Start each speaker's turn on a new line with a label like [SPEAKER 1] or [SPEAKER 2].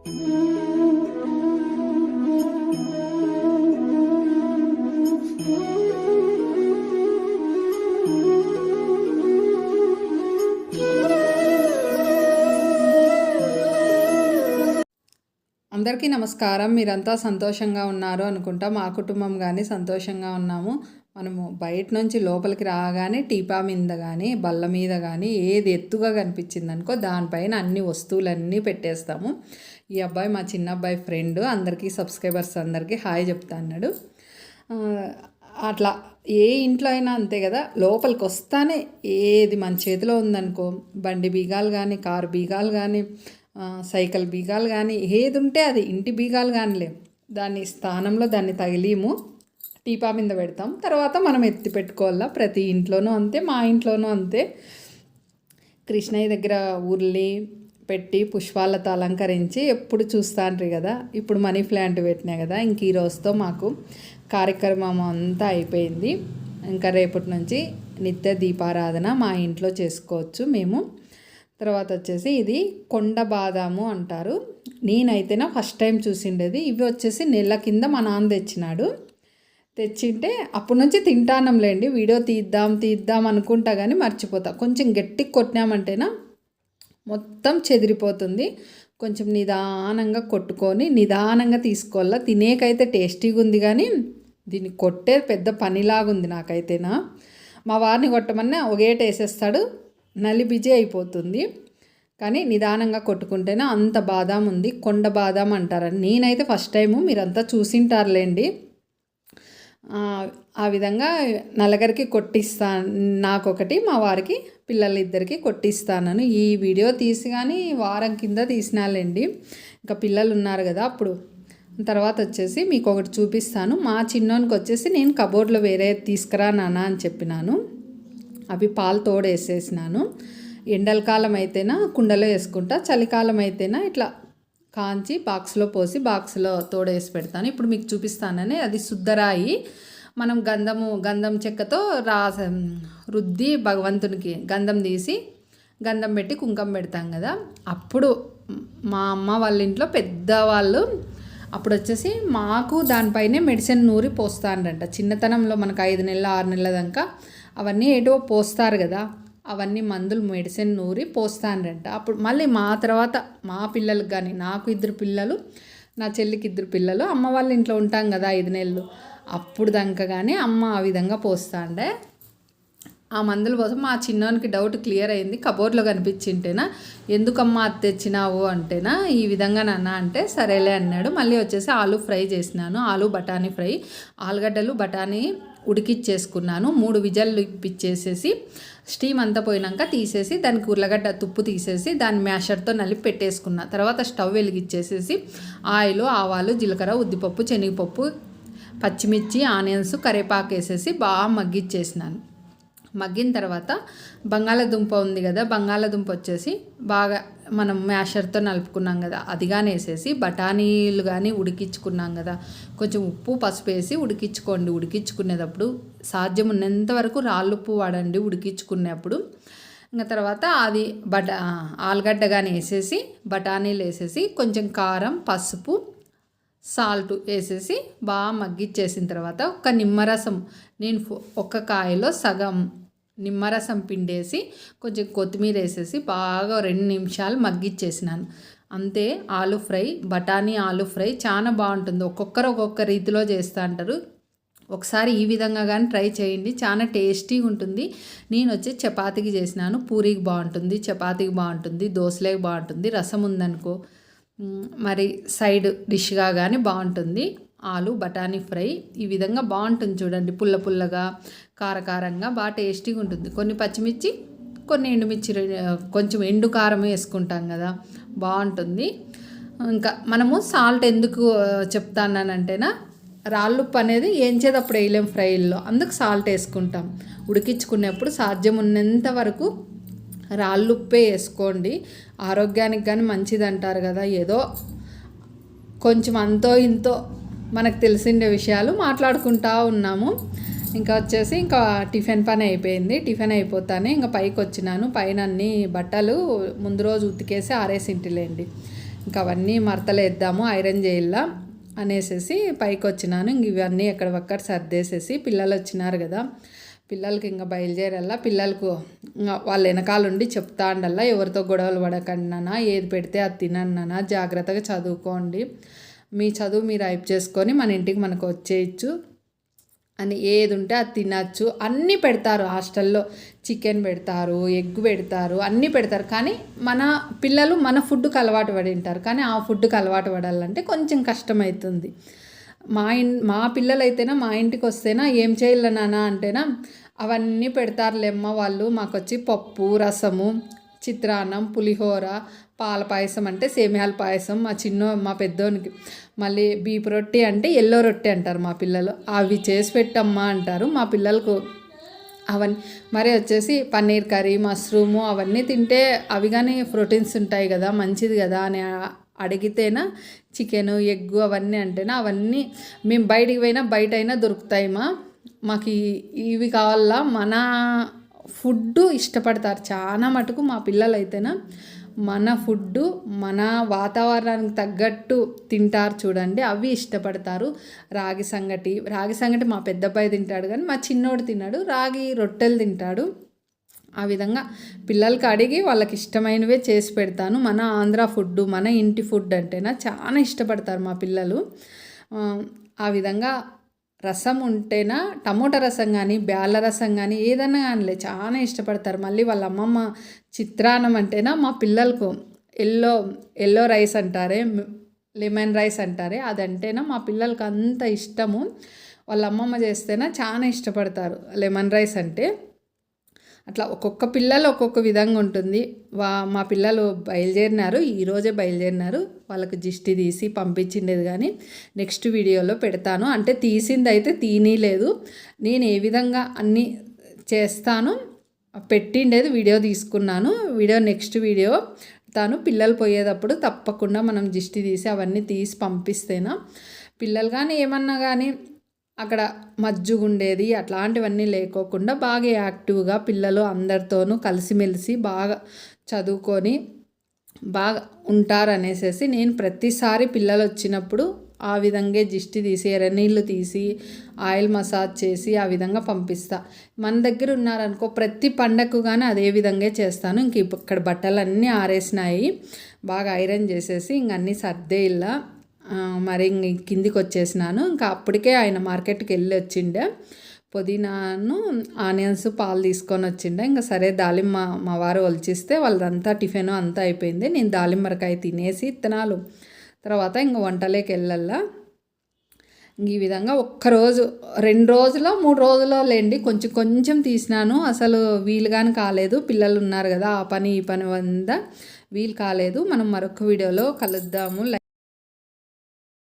[SPEAKER 1] అందరికీ నమస్కారం. మీరంతా సంతోషంగా ఉన్నారు అనుకుంటా మా కుటుంబం కానీ సంతోషంగా ఉన్నాము. మనము బయట నుంచి లోపలికి రాగానే టీపా మీద కానీ బల్ల మీద కానీ ఏది ఎత్తుగా కనిపించింది అనుకో దానిపైన అన్ని వస్తువులన్నీ పెట్టేస్తాము. ఈ అబ్బాయి మా చిన్న అబ్బాయి ఫ్రెండ్ అందరికీ సబ్స్క్రైబర్స్ అందరికీ హాయ్ చెప్తా అన్నాడు. అట్లా ఏ ఇంట్లో అయినా అంతే కదా లోపలికి వస్తానే ఏది మన చేతిలో ఉందనుకో బండి బీగాలు కానీ కారు బీగాలు కానీ సైకిల్ బీగాలు కానీ ఏది ఉంటే అది ఇంటి బీగాలు కానీలే దాని స్థానంలో దాన్ని తగిలీము. టీపా మీద పెడతాం. తర్వాత మనం ఎత్తి పెట్టుకోవాలా ప్రతి ఇంట్లోనూ అంతే మా ఇంట్లోనూ అంతే. కృష్ణయ్య దగ్గర ఉర్లి పెట్టి పుష్పాలతో అలంకరించి ఎప్పుడు చూస్తాండ్రి కదా ఇప్పుడు మనీ ప్లాంట్ పెట్టినా కదా ఇంక ఈ రోజుతో మాకు కార్యక్రమం అంతా అయిపోయింది. ఇంకా రేపటి నుంచి నిత్య దీపారాధన మా ఇంట్లో చేసుకోవచ్చు మేము. తర్వాత వచ్చేసి ఇది కొండ బాదాము అంటారు. నేనైతేనా ఫస్ట్ టైం చూసిండేది. ఇవి వచ్చేసి నెల కింద మా నాన్న తెచ్చినాడు. తెచ్చింటే అప్పటి నుంచి తింటానంలేండి. వీడియో తీద్దాం తీద్దాం అనుకుంటా కానీ మర్చిపోతా. కొంచెం గట్టి కొట్టినామంటేనా మొత్తం చెదిరిపోతుంది. కొంచెం నిదానంగా కొట్టుకొని నిదానంగా తీసుకోవాలా? తినేకైతే టేస్టీగా ఉంది కానీ దీన్ని కొట్టే పెద్ద పనిలాగుంది నాకైతేనా. మా వారిని కొట్టమన్నా ఒకేట వేసేస్తాడు నలి బిజీ అయిపోతుంది. కానీ నిదానంగా కొట్టుకుంటేనే అంత బాదాం ఉంది కొండ బాదాం అంటారని నేనైతే ఫస్ట్ టైము మీరంతా చూసింటారులేండి. ఆ, విధంగా నలుగురికి కొట్టిస్తాను నాకొకటి మా వారికి పిల్లలిద్దరికి కొట్టిస్తానను ఈ వీడియో తీసి కానీ వారం కింద తీసినాలేండి. ఇంకా పిల్లలు ఉన్నారు కదా అప్పుడు. తర్వాత వచ్చేసి మీకు ఒకటి చూపిస్తాను. మా చిన్నోనికి వచ్చేసి నేను కబోర్డ్లో వేరే తీసుకురా నాన్న అని చెప్పినాను. అవి పాలు తోడేసేసినాను. ఎండల కాలం అయితేనా కుండలో వేసుకుంటా చలికాలం అయితేనా ఇట్లా కాంచి బాక్స్లో పోసి బాక్స్లో తోడేసి పెడతాను. ఇప్పుడు మీకు చూపిస్తానని అది శుద్ధరాయి. మనం గంధము గంధం చెక్కతో రా రుద్ది భగవంతునికి గంధం తీసి గంధం పెట్టి కుంకం పెడతాం కదా. అప్పుడు మా అమ్మ వాళ్ళ ఇంట్లో పెద్దవాళ్ళు అప్పుడు వచ్చేసి మాకు దానిపైనే మెడిసిన్ నూరి పోస్తారంట. చిన్నతనంలో మనకు ఐదు నెలల ఆరు నెలల దాకా అవన్నీ ఏటో పోస్తారు కదా. అవన్నీ మందులు మెడిసిన్ నూరి పోస్తానంట అప్పుడు మళ్ళీ మా తర్వాత మా పిల్లలకు కానీ నాకు ఇద్దరు పిల్లలు నా చెల్లికి ఇద్దరు పిల్లలు అమ్మ వాళ్ళ ఇంట్లో ఉంటాం కదా ఐదు నెలలు. అప్పుడు దాకా కానీ అమ్మ ఆ విధంగా పోస్తాండే. ఆ మందుల కోసం మా చిన్నోనికి డౌట్ క్లియర్ అయింది. కబోర్డ్లో కనిపించింటేనా? ఎందుకమ్మా అది తెచ్చినావు? అంటేనా? ఈ విధంగా నాన్న అంటే సరేలే అన్నాడు. మళ్ళీ వచ్చేసి ఆలు ఫ్రై చేసినాను. ఆలు బఠానీ ఫ్రై ఆలుగడ్డలు బఠానీ ఉడికిచ్చేసుకున్నాను. మూడు విజల్లు ఇప్పించేసేసి స్టీమ్ అంతా పోయినాక తీసేసి దానికి ఉర్లగడ్డ తుప్పు తీసేసి దాన్ని మ్యాషర్తో నలిపి పెట్టేసుకున్నా. తర్వాత స్టవ్ వెలిగిచ్చేసేసి ఆయిల్ ఆవాలు జీలకర్ర ఉద్దిపప్పు శనగపప్పు పచ్చిమిర్చి ఆనియన్స్ కరివేపాకు వేసేసి బాగా మగ్గిచ్చేసినాను. మగ్గిన తర్వాత బంగాళదుంప ఉంది కదా బంగాళదుంప వచ్చేసి బాగా మనం మ్యాషర్తో నలుపుకున్నాం కదా అది కానీ వేసేసి బఠానీలు కానీ ఉడికించుకున్నాం కదా. కొంచెం ఉప్పు పసుపు వేసి ఉడికించుకోండి. ఉడికించుకునేటప్పుడు సాధ్యం ఉన్నంత వరకు రాళ్ళుప్పు వాడండి ఉడికించుకునేప్పుడు. ఇంకా తర్వాత అది బట ఆలుగడ్డ కానీ వేసేసి బఠానీలు వేసేసి కొంచెం కారం పసుపు సాల్ట్ వేసేసి బాగా మగ్గిచ్చేసిన తర్వాత ఒక నిమ్మరసం నేను ఫో- ఒక కాయలో సగం నిమ్మరసం పిండేసి కొంచెం కొత్తిమీర వేసేసి బాగా రెండు నిమిషాలు మగ్గిచ్చేసినాను. అంతే ఆలు ఫ్రై బఠానీ ఆలు ఫ్రై చాలా బాగుంటుంది. ఒక్కొక్కరు ఒక్కొక్క రీతిలో చేస్తూ అంటారు. ఒకసారి ఈ విధంగా కానీ ట్రై చేయండి. చాలా టేస్టీగా ఉంటుంది. నేను వచ్చి చపాతీకి చేసినాను. పూరికి బాగుంటుంది చపాతీకి బాగుంటుంది దోశలేకి బాగుంటుంది రసం ఉందనుకో. మరి సైడ్ డిష్గా కానీ బాగుంటుంది. ఆలు బఠానీ ఫ్రై ఈ విధంగా బాగుంటుంది చూడండి. పుల్ల పుల్లగా కారకారంగా బాగా టేస్టీగా ఉంటుంది. కొన్ని పచ్చిమిర్చి కొన్ని ఎండుమిర్చి కొంచెం ఎండు కారం వేసుకుంటాం కదా బాగుంటుంది. ఇంకా మనము సాల్ట్ ఎందుకు చెప్తానంటేనా రాళ్ళుప్పు అనేది ఏం ఏంచేటప్పుడు వేయలేం ఫ్రైల్లో. అందుకు సాల్ట్ వేసుకుంటాం. ఉడికించుకునేప్పుడు సాధ్యం ఉన్నంత వరకు రాళ్ళుప్పే వేసుకోండి. ఆరోగ్యానికి కానీ మంచిది అంటారు కదా ఏదో కొంచెం అంతో ఇంతో మనకు తెలిసిండే విషయాలు మాట్లాడుకుంటా ఉన్నాము. ఇంకా వచ్చేసి ఇంకా టిఫిన్ పని అయిపోయింది. టిఫిన్ అయిపోతానే ఇంకా పైకి వచ్చినాను. పైన అన్ని బట్టలు ముందు రోజు ఉతికేసి ఆరేసింటిలేండి. ఇంకా అవన్నీ మరతలేద్దాము ఐరన్ చేయాల అనేసేసి పైకి వచ్చినాను. ఇంక ఇవన్నీ ఎక్కడొక్కడ సర్దేసేసి పిల్లలు వచ్చినారు కదా పిల్లలకి ఇంకా బయలుదేరల్లా పిల్లలకు వాళ్ళ వాళ్ళ వెనకాలండి చెప్తా ఉండల్లా ఎవరితో గొడవలు పడకండినా ఏది పెడితే అది తినన్నానా జాగ్రత్తగా చదువుకోండి. మీ చదువు మీరు అయిపు చేసుకొని మన ఇంటికి మనకు వచ్చేయచ్చు. అని ఏది ఉంటే అది తినచ్చు. అన్నీ పెడతారు హాస్టల్లో. చికెన్ పెడతారు ఎగ్ పెడతారు అన్నీ పెడతారు. కానీ మన పిల్లలు మన ఫుడ్కి అలవాటు పడి ఉంటారు కానీ ఆ ఫుడ్కి అలవాటు పడాలంటే కొంచెం కష్టమవుతుంది మా ఇన్ మా పిల్లలైతేనా మా ఇంటికి వస్తేనా ఏం చేయాలి నాన్న అంటేనా అవన్నీ పెడతారులేమ్మ వాళ్ళు. మాకు వచ్చి పప్పు రసము చిత్రాన్నం పులిహోర పాల పాయసం అంటే సేమియాల పాయసం. మా చిన్న మా పెద్దోనికి మళ్ళీ బీపు రొట్టె అంటే ఎల్లో రొట్టె అంటారు మా పిల్లలు. అవి చేసి పెట్టమ్మా అంటారు. మా పిల్లలకు అవన్నీ మరి వచ్చేసి పన్నీర్ కర్రీ మష్రూము అవన్నీ తింటే అవి కానీ ప్రోటీన్స్ ఉంటాయి కదా మంచిది కదా అని అడిగితేనా చికెను ఎగ్గు అవన్నీ అంటేనా అవన్నీ మేము బయటికి పోయినా బయట అయినా దొరుకుతాయి మాకు ఇవి కావాలా మన ఫుడ్ ఇష్టపడతారు. చాలా మటుకు మా పిల్లలు అయితేనా మన ఫుడ్డు మన వాతావరణానికి తగ్గట్టు తింటారు చూడండి. అవి ఇష్టపడతారు. రాగి సంగటి రాగి సంగటి మా పెద్దబ్బాయి తింటాడు కానీ మా చిన్నోడు తిన్నాడు రాగి రొట్టెలు తింటాడు. ఆ విధంగా పిల్లలకి అడిగి వాళ్ళకి ఇష్టమైనవే చేసి పెడతాను. మన ఆంధ్ర ఫుడ్ మన ఇంటి ఫుడ్ అంటేనా చాలా ఇష్టపడతారు మా పిల్లలు. ఆ విధంగా రసం ఉంటేనా? టమోటా రసం కానీ బ్యాల రసం కానీ ఏదన్నా కానీ చాలా ఇష్టపడతారు. మళ్ళీ వాళ్ళ అమ్మమ్మ చిత్రాన్నం అంటేనా మా పిల్లలకు ఎల్లో ఎల్లో రైస్ అంటారే లెమన్ రైస్ అంటారే అదంటేనా మా పిల్లలకి అంత ఇష్టము. వాళ్ళ అమ్మమ్మ చేస్తేనా చాలా ఇష్టపడతారు లెమన్ రైస్ అంటే. అట్లా ఒక్కొక్క పిల్లలు ఒక్కొక్క విధంగా ఉంటుంది. వా మా పిల్లలు బయలుదేరినారు ఈరోజే బయలుదేరినారు. వాళ్ళకి జిష్టి తీసి పంపించిండేది కానీ నెక్స్ట్ వీడియోలో పెడతాను. అంటే తీసింది అయితే తీనీలేదు. నేను ఏ విధంగా అన్నీ చేస్తాను పెట్టిండేది వీడియో తీసుకున్నాను. వీడియో నెక్స్ట్ వీడియో తాను పిల్లలు పోయేటప్పుడు తప్పకుండా మనం జిష్టి తీసి అవన్నీ తీసి పంపిస్తేనా. పిల్లలు కానీ ఏమన్నా కానీ అక్కడ మజ్జుగుండేది అట్లాంటివన్నీ లేకోకుండా బాగా యాక్టివ్గా పిల్లలు అందరితోనూ కలిసిమెలిసి బాగా చదువుకొని బాగా ఉంటారనేసేసి నేను ప్రతిసారి పిల్లలు వచ్చినప్పుడు ఆ విధంగా జిష్టి తీసి ఎర్రనీళ్ళు తీసి ఆయిల్ మసాజ్ చేసి ఆ విధంగా పంపిస్తా. మన దగ్గర ఉన్నారనుకో ప్రతి పండగకు కానీ అదే విధంగా చేస్తాను. ఇంక ఇక్కడ బట్టలన్నీ ఆరేసినాయి. బాగా ఐరన్ చేసేసి ఇంక అన్నీ సర్దే ఇలా మరి కిందికి వచ్చేసినాను. ఇంకా అప్పటికే ఆయన మార్కెట్కి వెళ్ళి వచ్చిండే. పుదీనాను ఆనియన్స్ పాలు తీసుకొని వచ్చిండే. ఇంకా సరే దాలిమ్మ మా వారు ఒలిచిస్తే వాళ్ళదంతా టిఫిన్ అంతా అయిపోయింది. నేను దాలిమ్మరకాయ తినేసి ఇత్తనాలు. తర్వాత ఇంక వంటలేకి వెళ్ళల్లా ఈ విధంగా ఒక్కరోజు రెండు రోజులో మూడు రోజులో లేండి కొంచెం కొంచెం తీసినాను. అసలు వీలు కానీ కాలేదు. పిల్లలు ఉన్నారు కదా ఆ పని ఈ పని వంద. వీలు కాలేదు. మనం మరొక వీడియోలో కలుద్దాము.